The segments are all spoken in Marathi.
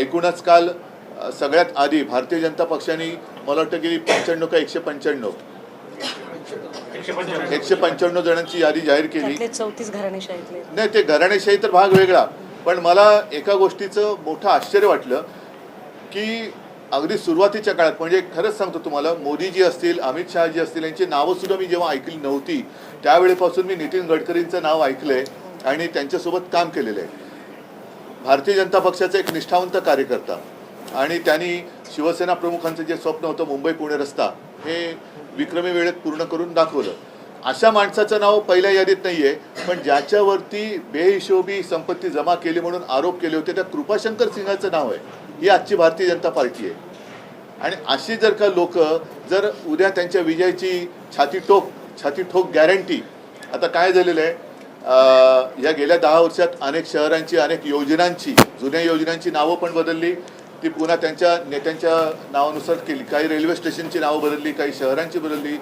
एकूणच काल सगळ्यात आधी भारतीय जनता पक्षाने मला वाटतं की पंच्याण्णव का एकशे पंच्याण्णव? एकशे पंच्याण्णव जणांची यादी जाहीर केली. चौतीस घराणेशाहीतले नाही ते घराणेशाही तर भाग वेगळा. पण मला एका गोष्टीचं मोठं आश्चर्य वाटलं की अगदी सुरुवातीच्या काळात म्हणजे खरंच सांगतो तुम्हाला मोदीजी असतील अमित शहाजी असतील यांची नावं सुद्धा मी जेव्हा ऐकली नव्हती त्यावेळेपासून मी नितीन गडकरींचं नाव ऐकलंय आणि त्यांच्यासोबत काम केलेलं आहे. भारतीय जनता पक्षाचा एक निष्ठावंत कार्यकर्ता आणि त्यांनी शिवसेना प्रमुखांचं जे स्वप्न होतं मुंबई पुणे रस्ता हे विक्रमी वेळेत पूर्ण करून दाखवलं. अशा माणसाचं नाव पहिल्या यादीत नाही आहे पण ज्याच्यावरती बेहिशोबी संपत्ती जमा केली म्हणून आरोप केले होते त्या कृपाशंकर सिंहाचं नाव आहे. ही आजची भारतीय जनता पार्टी आहे. आणि अशी जर का लोक जर उद्या त्यांच्या विजयाची छाती टोक छाती ठोक गॅरंटी आता काय झालेलं आहे? या गेल्या दहा वर्षात अनेक शहरांची अनेक योजनांची जुन्या योजनांची नावं पण बदलली. ती पुन्हा त्यांच्या नेत्यांच्या नावानुसार केली. काही रेल्वे स्टेशनची नावं बदलली काही शहरांची बदलली.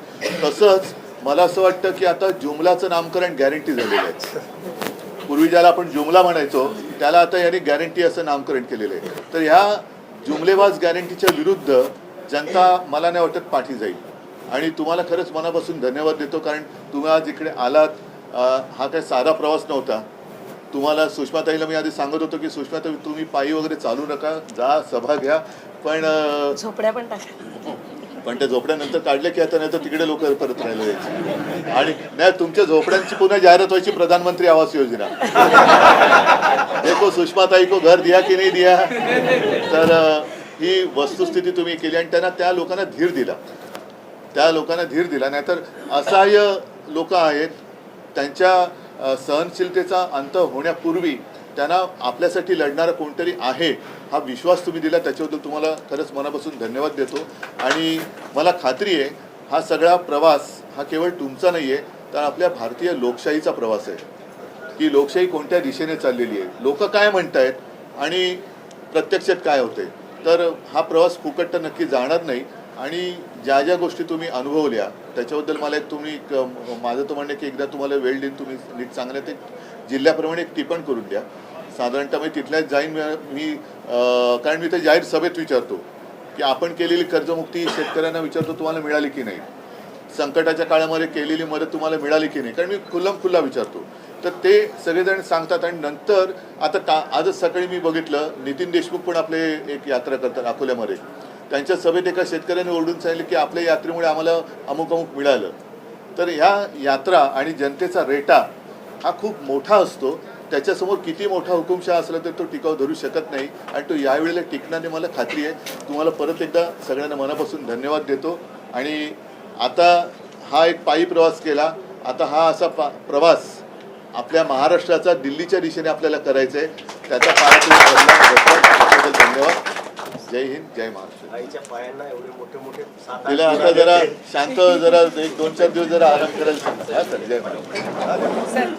तसंच मला असं वाटतं की आता जुमलाचं नामकरण गॅरंटी झालेलं आहे. पूर्वी ज्याला आपण जुमला म्हणायचो त्याला आता यांनी गॅरंटी असं नामकरण केलेलं आहे. तर ह्या जुमलेबाज गॅरंटीच्या विरुद्ध जनता मला नाही वाटत पाठी जाईल. आणि तुम्हाला खरंच मनापासून धन्यवाद देतो कारण तुम्ही आज इकडे आलात. हा काही साधा प्रवास नव्हता. तुम्हाला सुषमाताईला मी आधी सांगत होतो की सुषमाताई तुम्ही पायी वगैरे चालू नका जा सभा घ्या. पण झोपड्या पण टाका. पण त्या झोपड्यानंतर काढले की आता नाही तर तिकडे लोक परत राहिले जायचे. आणि नाही तुमच्या झोपड्यांची पुन्हा जाहिरात व्हायची प्रधानमंत्री आवास योजना. देखो सुषमाताई को घर दिया की नाही दिया? तर ही वस्तुस्थिती तुम्ही केली आणि त्यांना त्या लोकांना धीर दिला. त्या लोकांना धीर दिला. नाहीतर असहाय्य लोक आहेत त्यांच्या सहनशीलतेचा अंत होण्यापूर्वी त्यांना आपल्यासाठी लढणारं कोणतरी आहे हा विश्वास तुम्ही दिला त्याच्याबद्दल तुम्हाला खरंच मनापासून धन्यवाद देतो. आणि मला खात्री आहे हा सगळा प्रवास हा केवळ तुमचा नाही आहे तर आपल्या भारतीय लोकशाहीचा प्रवास आहे. की लोकशाही कोणत्या दिशेने चाललेली आहे? लोक काय म्हणत आहेत आणि प्रत्यक्षात काय होते तर हा प्रवास फुकट तर नक्की जाणार नाही. आणि ज्या ज्या गोष्टी तुम्ही अनुभवल्या त्याच्याबद्दल मला एक तुम्ही एक, माझं तर म्हणणं आहे की एकदा तुम्हाला वेळ देईन तुम्ही नीट चांगल्या ते जिल्ह्याप्रमाणे एक टिपण करून द्या. साधारणतः मी तिथल्याच जाईन मी- मी कारण मी ते जाहीर सभेत विचारतो की आपण केलेली कर्जमुक्ती शेतकऱ्यांना विचारतो तुम्हाला मिळाली की नाही? संकटाच्या काळामध्ये केलेली मदत तुम्हाला मिळाली की नाही? कारण मी खुल्लम खुल्ला विचारतो. तर ते सगळेजण सांगतात आणि नंतर आता का आजच सकाळी मी बघितलं नितीन देशमुख पण आपले एक यात्रा करतात अकोल्यामध्ये. त्यांच्या सभेत एका शेतकऱ्याने ओरडून सांगितलं की आपल्या यात्रेमुळे आम्हाला अमुक अमुक मिळालं. तर ह्या यात्रा आणि जनतेचा रेटा हा खूप मोठा असतो. त्याच्यासमोर किती मोठा हुकुमशहा असला तर तो टिकाव धरू शकत नाही आणि तो यावेळेला टिकण्याने मला खात्री आहे. तुम्हाला परत एकदा सगळ्यांना मनापासून धन्यवाद देतो. आणि आता हा एक पायी प्रवास केला. आता हा असा पा प्रवास आपल्या महाराष्ट्राचा दिल्लीच्या दिशेने आपल्याला करायचा आहे त्याचा पायातून धन्यवाद. जय हिंद जय महाराष्ट्र. आईच्या पायांना एवढे मोठे मोठे सात तिला आता जरा शांत जरा एक दोन चार दिवस जरा आराम करायला सांगा. हा सर जय महाराष्ट्र सर.